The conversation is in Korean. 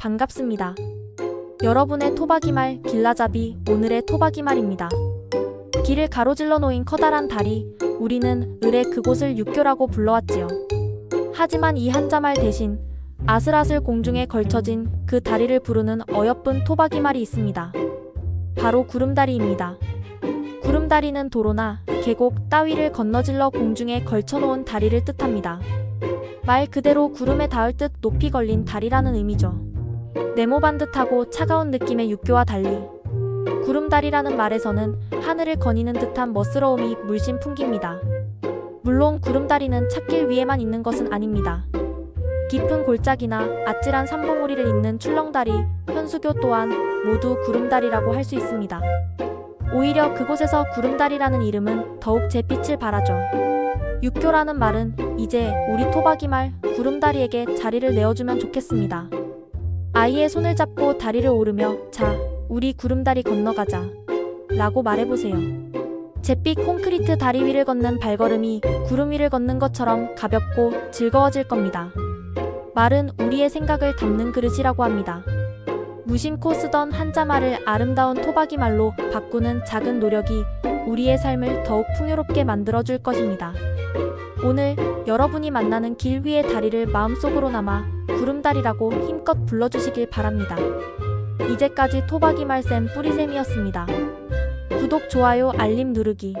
반갑습니다. 여러분의 토박이말 길라잡이 오늘의 토박이말입니다. 길을 가로질러 놓인 커다란 다리, 우리는 을의 그곳을 육교라고 불러왔지요. 하지만 이 한자말 대신 아슬아슬 공중에 걸쳐진 그 다리를 부르는 어여쁜 토박이말이 있습니다. 바로 구름다리입니다. 구름다리는 도로나 계곡 따위를 건너질러 공중에 걸쳐놓은 다리를 뜻합니다. 말 그대로 구름에 닿을 듯 높이 걸린 다리라는 의미죠. 네모 반 듯하고 차가운 느낌의 육교와 달리 구름다리라는 말에서는 하늘을 거니는 듯한 멋스러움이 물씬 풍깁니다. 물론 구름다리는 찻길 위에만 있는 것은 아닙니다. 깊은 골짜기나 아찔한 산봉우리를 잇는 출렁다리, 현수교 또한 모두 구름다리라고 할 수 있습니다. 오히려 그곳에서 구름다리라는 이름은 더욱 잿빛을 발하죠. 육교라는 말은 이제 우리 토박이 말 구름다리에게 자리를 내어주면 좋겠습니다. 아이의 손을 잡고 다리를 오르며 자, 우리 구름다리 건너가자. 라고 말해보세요. 잿빛 콘크리트 다리 위를 걷는 발걸음이 구름 위를 걷는 것처럼 가볍고 즐거워질 겁니다. 말은 우리의 생각을 담는 그릇이라고 합니다. 무심코 쓰던 한자말을 아름다운 토박이 말로 바꾸는 작은 노력이 우리의 삶을 더욱 풍요롭게 만들어줄 것입니다. 오늘 여러분이 만나는 길 위의 다리를 마음속으로 남아 구름다리라고 힘껏 불러주시길 바랍니다. 이제까지 토박이 말쌤 뿌리쌤이었습니다. 구독, 좋아요, 알림 누르기